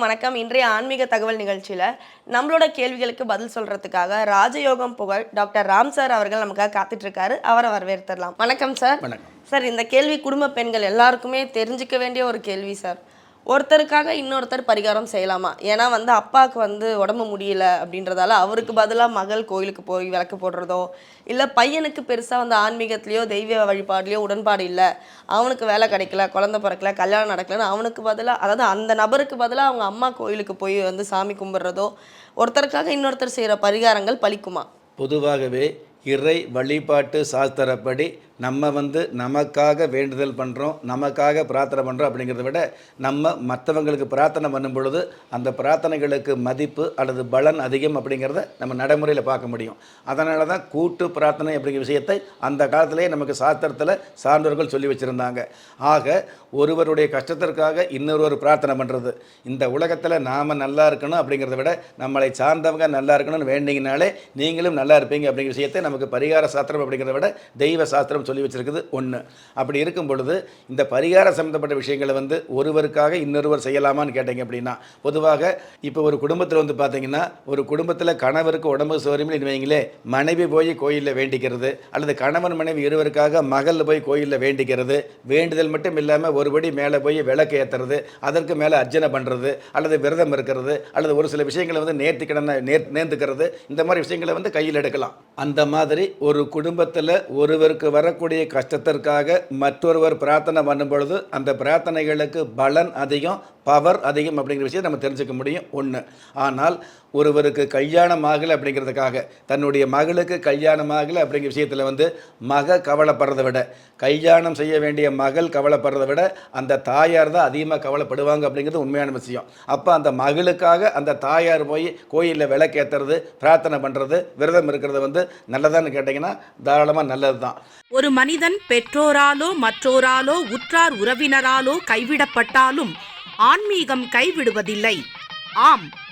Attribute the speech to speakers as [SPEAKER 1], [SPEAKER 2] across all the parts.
[SPEAKER 1] வணக்கம். இன்றைய ஆன்மீக தகவல் நிகழ்ச்சியில் நம்மளோட கேள்விகளுக்கு பதில் சொல்றதுக்காக ராஜயோகம் புகழ் டாக்டர் ராம் சார் அவர்கள் நமக்காக காத்துட்டு இருக்காரு அவரை வரவேற்றுடலாம் வணக்கம் சார்.
[SPEAKER 2] வணக்கம்.
[SPEAKER 1] சார் இந்த கேள்வி குடும்ப பெண்கள் எல்லாருக்குமே தெரிஞ்சுக்க வேண்டிய ஒரு கேள்வி சார். ஒருத்தருக்காக இன்னொருத்தர் பரிகாரம் செய்யலாமா? ஏன்னா வந்து அப்பாவுக்கு வந்து உடம்பு முடியல அப்படின்றதால அவருக்கு பதிலாக மகள் கோயிலுக்கு போய் விளக்கு போடுறதோ இல்லை பையனுக்கு பெருசாக வந்து ஆன்மீகத்துலேயோ தெய்வ வழிபாடுலையோ உடன்பாடு இல்லை. அவனுக்கு வேலை கிடைக்கல குழந்தை பிறக்கல கல்யாணம் நடக்கலன்னு அவனுக்கு பதிலாக அதாவது அந்த நபருக்கு பதிலாக அவங்க அம்மா கோயிலுக்கு போய் வந்து சாமி கும்பிட்றதோ ஒருத்தருக்காக இன்னொருத்தர் செய்கிற பரிகாரங்கள் பலிக்குமா?
[SPEAKER 2] பொதுவாகவே இறை வழிபாட்டு சாஸ்திரப்படி நம்ம வந்து நமக்காக வேண்டுதல் பண்ணுறோம் நமக்காக பிரார்த்தனை பண்ணுறோம் அப்படிங்கிறத விட நம்ம மற்றவங்களுக்கு பிரார்த்தனை பண்ணும் பொழுது அந்த பிரார்த்தனைகளுக்கு மதிப்பு அல்லது பலன் அதிகம் அப்படிங்கிறத நம்ம நடைமுறையில் பார்க்க முடியும். அதனால தான் கூட்டு பிரார்த்தனை அப்படிங்கிற விஷயத்தை அந்த காலத்திலேயே நமக்கு சாஸ்திரத்தில் சார்ந்தவர்கள் சொல்லி வச்சுருந்தாங்க. ஆக ஒருவருடைய கஷ்டத்திற்காக இன்னொருவர் பிரார்த்தனை பண்ணுறது இந்த உலகத்தில் நாம் நல்லா இருக்கணும் அப்படிங்கிறத விட நம்மளை சார்ந்தவங்க நல்லா இருக்கணும்னு வேண்டிங்கனாலே நீங்களும் நல்லா இருப்பீங்க அப்படிங்கிற விஷயத்தை நமக்கு பரிகார சாஸ்திரம் அப்படிங்கிறத விட தெய்வ சாஸ்திரம் சொல்லி வச்சுருக்குது ஒன்று அப்படி இருக்கும் பொழுது இந்த பரிகார சம்மந்தப்பட்ட விஷயங்களை வந்து ஒருவருக்காக இன்னொருவர் செய்யலாமான்னு கேட்டீங்க அப்படின்னா பொதுவாக இப்போ ஒரு குடும்பத்தில் வந்து பார்த்தீங்கன்னா ஒரு குடும்பத்தில் கணவருக்கு உடம்பு சோரியம்னு வைங்களே மனைவி போய் கோயிலில் வேண்டிக்கிறது அல்லது கணவன் மனைவி இருவருக்காக மகளில் போய் கோயிலில் வேண்டிக்கிறது வேண்டுதல் மட்டும் இல்லாமல் ஒருபடி மேலே போய் விளக்கு ஏற்றுறது அதற்கு மேலே அர்ச்சனை பண்ணுறது அல்லது விரதம் இருக்கிறது அல்லது ஒரு சில விஷயங்களை வந்து நேர்த்தி கடனை நேர் நேர்ந்துக்கிறது இந்த மாதிரி விஷயங்களை வந்து கையில் எடுக்கலாம். அந்த மாதிரி ஒரு குடும்பத்தில் ஒருவருக்கு வர வரக்கூடிய கஷ்டத்திற்காக மற்றொருவர் பிரார்த்தனை பண்ணும் பொழுது அந்த பிரார்த்தனைகளுக்கு பலன் அதிகம் பவர் அதிகம் அப்படிங்கிற விஷயத்தை நம்ம தெரிஞ்சுக்க முடியும். ஒன்று ஆனால் ஒருவருக்கு கல்யாணம் ஆகலை அப்படிங்கிறதுக்காக தன்னுடைய மகளுக்கு கல்யாணம் ஆகலை அப்படிங்கிற விஷயத்தில் வந்து மக கவலைப்படுறதை விட கல்யாணம் செய்ய வேண்டிய மகள் கவலைப்படுறதை விட அந்த தாயார் தான் அதிகமாக கவலைப்படுவாங்க அப்படிங்கிறது உண்மையான விஷயம். அப்போ அந்த மகளுக்காக அந்த தாயார் போய் கோயிலில் விளக்கேற்றுறது பிரார்த்தனை பண்ணுறது விரதம் இருக்கிறது வந்து நல்லதான்னு கேட்டிங்கன்னா தாராளமாக நல்லது தான்
[SPEAKER 3] ஒரு மனிதன் பெற்றோராலோ மற்றோராலோ உற்றார் உறவினராலோ கைவிடப்பட்டாலும் ஆன்மீகம் கைவிடுவதில்லை. ஆம்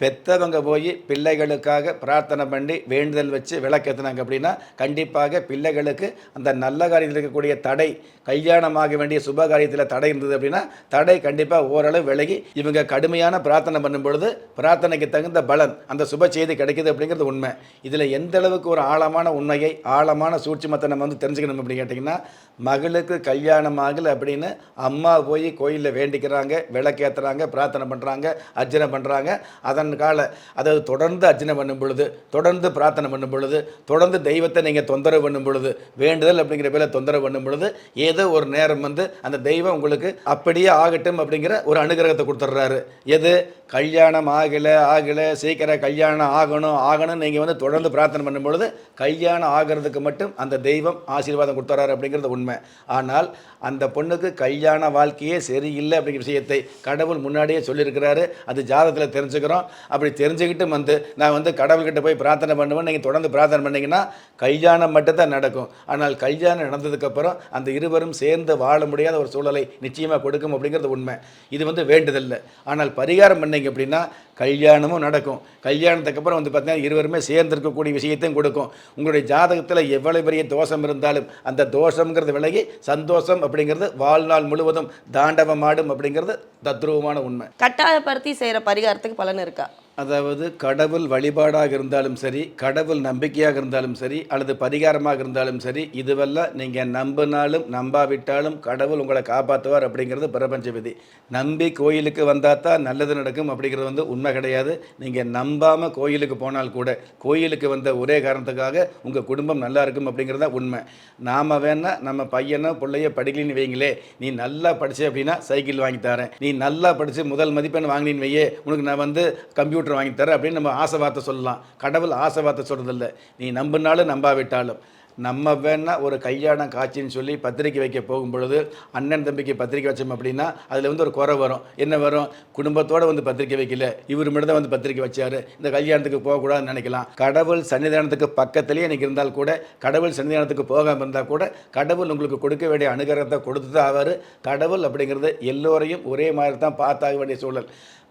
[SPEAKER 2] பெற்றவங்க போய் பிள்ளைகளுக்காக பிரார்த்தனை பண்ணி வேண்டுதல் வச்சு விளக்கேற்றினாங்க அப்படின்னா கண்டிப்பாக பிள்ளைகளுக்கு அந்த நல்ல காரியத்தில் இருக்கக்கூடிய தடை கல்யாணமாக வேண்டிய சுப காரியத்தில் தடை இருந்தது அப்படின்னா தடை கண்டிப்பாக ஓரளவு விலகி இவங்க கடுமையான பிரார்த்தனை பண்ணும் பொழுது பிரார்த்தனைக்கு தகுந்த பலன் அந்த சுப செய்தி கிடைக்குது அப்படிங்கிறது உண்மை. இதில் எந்த அளவுக்கு ஒரு ஆழமான உண்மையை ஆழமான சூட்சுமத்தை நம்ம வந்து தெரிஞ்சுக்கணும் அப்படின்னு கேட்டிங்கன்னா மகளுக்கு கல்யாணம் ஆகலை அப்படின்னு அம்மா போய் கோயிலில் வேண்டிக்கிறாங்க விளக்கேற்றுறாங்க பிரார்த்தனை பண்ணுறாங்க அர்ச்சனை பண்ணுறாங்க அதன் கால அதாவது தொடர்ந்து அர்ச்சனை பண்ணும் பொழுது தொடர்ந்து பிரார்த்தனை பண்ணும் பொழுது தொடர்ந்து தெய்வத்தை நீங்கள் தொந்தரவு பண்ணும் பொழுது வேண்டுதல் அப்படிங்கிற பேரில் தொந்தரவு பண்ணும் பொழுது ஏதோ ஒரு நேரம் வந்து அந்த தெய்வம் உங்களுக்கு அப்படியே ஆகட்டும் அப்படிங்கிற ஒரு அனுகிரகத்தை கொடுத்துட்றாரு எது? கல்யாணம் ஆகலை ஆகலை சீக்கிரம் கல்யாணம் ஆகணும் ஆகணும்னு நீங்கள் வந்து தொடர்ந்து பிரார்த்தனை பண்ணும் பொழுது கல்யாணம் ஆகிறதுக்கு மட்டும் அந்த தெய்வம் ஆசீர்வாதம் கொடுத்துறாரு அப்படிங்கிறது உண்மை. ஆனால் அந்த பொண்ணுக்கு கல்யாண வாழ்க்கையே சரியில்லை அப்படிங்கிற விஷயத்தை கடவுள் முன்னாடியே சொல்லியிருக்கிறாரு. அது ஜாதகத்தில் தெரிஞ்சுக்கிறோம். அப்படி தெரிஞ்சுக்கிட்டு வந்து நான் வந்து கடவுள்கிட்ட போய் பிரார்த்தனை பண்ணுவேன். நீங்கள் தொடர்ந்து பிரார்த்தனை பண்ணிங்கன்னா கல்யாணம் மட்டும்தான் நடக்கும். ஆனால் கல்யாணம் நடந்ததுக்கப்புறம் அந்த இருவரும் சேர்ந்து வாழ முடியாத ஒரு சூழலை நிச்சயமாக கொடுக்கும் அப்படிங்கிறது உண்மை. இது வந்து வேண்டுதல்ல ஆனால் பரிகாரம் பண்ணீங்க அப்படின்னா கல்யாணமும் நடக்கும். கல்யாணத்துக்கு அப்புறம் வந்து பார்த்தீங்கன்னா இருவருமே சேர்ந்து இருக்கக்கூடிய விஷயத்தையும் கொடுக்கும். உங்களுடைய ஜாதகத்தில் எவ்வளவு பெரிய தோஷம் இருந்தாலும் அந்த தோஷங்கிறது விலகி சந்தோஷம் அப்படிங்கிறது வாழ்நாள் முழுவதும் தாண்டவமாடும் அப்படிங்கிறது தத்ரூபமான உண்மை.
[SPEAKER 1] கட்டாயப்படுத்தி செய்கிற பரிகாரத்துக்கு பலன் இருக்கா? 감사합니다.
[SPEAKER 2] அதாவது கடவுள் வழிபாடாக இருந்தாலும் சரி கடவுள் நம்பிக்கையாக இருந்தாலும் சரி அல்லது பரிகாரமாக இருந்தாலும் சரி இதுவெல்லாம் நீங்கள் நம்பினாலும் நம்பாவிட்டாலும் கடவுள் உங்களை காப்பாற்றுவார் அப்படிங்கிறது பிரபஞ்ச விதி. நம்பி கோயிலுக்கு வந்தால் தான் நல்லது நடக்கும் அப்படிங்கிறது வந்து உண்மை கிடையாது. நீங்கள் நம்பாமல் கோயிலுக்கு போனால் கூட கோயிலுக்கு வந்த ஒரே காரணத்துக்காக உங்கள் குடும்பம் நல்லா இருக்கும் அப்படிங்கிறது தான் உண்மை. நாம் வேணால் நம்ம பையனோ பிள்ளையோ படிக்கலின்னு வைங்களே நீ நல்லா படிச்ச அப்படின்னா சைக்கிள் வாங்கி தரேன். நீ நல்லா படித்து முதல் மதிப்பெண் வாங்கினீன்னு வையே உனக்கு நான் வந்து கம்ப்யூட்டர் வாங்கி தர அப்படின்னு நம்ம ஆசை வார்த்தை சொல்லலாம். கடவுள் ஆசை வார்த்தை சொல்கிறதில்ல நீ நம்பினாலும் நம்பாவிட்டாலும். நம்ம வேணால் ஒரு கல்யாணம் காட்சின்னு சொல்லி பத்திரிக்கை வைக்க போகும் பொழுது அண்ணன் தம்பிக்கு பத்திரிக்கை வச்சோம் அப்படின்னா அதில் வந்து ஒரு குறை வரும். என்ன வரும்? குடும்பத்தோடு வந்து பத்திரிக்கை வைக்கல. இவர் மட்டும் தான் வந்து பத்திரிக்கை வச்சார். இந்த கல்யாணத்துக்கு போகக்கூடாதுன்னு நினைக்கலாம். கடவுள் சன்னிதானத்துக்கு பக்கத்துலேயே எனக்கு இருந்தால் கூட கடவுள் சன்னிதானத்துக்கு போகாமல் இருந்தால் கூட கடவுள் உங்களுக்கு கொடுக்க வேண்டிய அனுகிரகத்தை கொடுத்து தான் ஆவார். கடவுள் அப்படிங்கிறது எல்லோரையும் ஒரே மாதிரி தான் பார்த்தாக வேண்டிய சூழல்.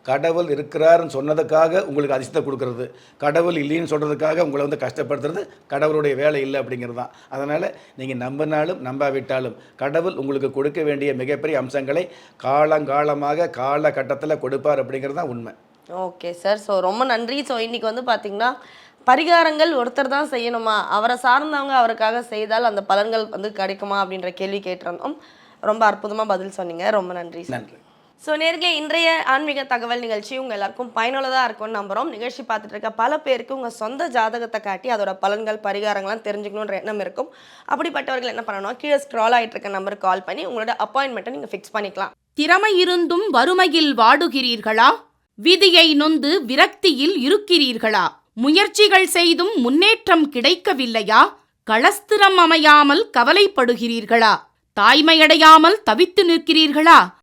[SPEAKER 2] கடவுள் இருக்கிறாருன்னு சொன்னதுக்காக உங்களுக்கு அதிர்ஷ்டத்தை கொடுக்கறது. கடவுள் இல்லைன்னு சொல்கிறதுக்காக உங்களை வந்து கஷ்டப்படுத்துறது கடவுளுடைய வேலை இல்லை அப்படிங்கிறது தான். அதனால் நீங்கள் நம்பினாலும் நம்பாவிட்டாலும் கடவுள் உங்களுக்கு கொடுக்க வேண்டிய மிகப்பெரிய அம்சங்களை காலங்காலமாக காலகட்டத்தில் கொடுப்பார் அப்படிங்கிறது தான் உண்மை.
[SPEAKER 1] ஓகே சார் ஸோ ரொம்ப நன்றி. ஸோ இன்னைக்கு வந்து பார்த்தீங்கன்னா பரிகாரங்கள் ஒருத்தர் தான் செய்யணுமா? அவரை சார்ந்தவங்க அவருக்காக செய்தால் அந்த பலன்கள் வந்து கிடைக்குமா அப்படின்ற கேள்வி கேட்டிருந்தோம். ரொம்ப அற்புதமாக பதில் சொன்னீங்க. ரொம்ப நன்றி
[SPEAKER 2] நன்றி.
[SPEAKER 1] ஸோ நேர்களே இன்றைய ஆன்மீக தகவல் நிகழ்ச்சி உங்கள் எல்லாருக்கும் பயனுள்ளதாக இருக்கும்னு நம்புகிறோம் நிகழ்ச்சி பார்த்துட்டு இருக்க பல பேருக்கு உங்கள் சொந்த ஜாதகத்தை காட்டி அதோட பலன்கள் பரிகாரங்கள்லாம் தெரிஞ்சுக்கணுன்ற எண்ணம் இருக்கும். அப்படிப்பட்டவர்கள் என்ன பண்ணணும்? கீழே ஸ்க்ரால் ஆகிட்டு இருக்க நம்பருக்கு கால் பண்ணி உங்களோட அப்பாயின்மெண்ட்டை நீங்கள் ஃபிக்ஸ் பண்ணிக்கலாம்.
[SPEAKER 3] திறமை இருந்தும் வறுமையில் வாடுகிறீர்களா? விதியை நொந்து விரக்தியில் இருக்கிறீர்களா? முயற்சிகள் செய்தும் முன்னேற்றம் கிடைக்கவில்லையா? களஸ்திரம் அமையாமல் கவலைப்படுகிறீர்களா? தாய்மையடையாமல் தவித்து நிற்கிறீர்களா?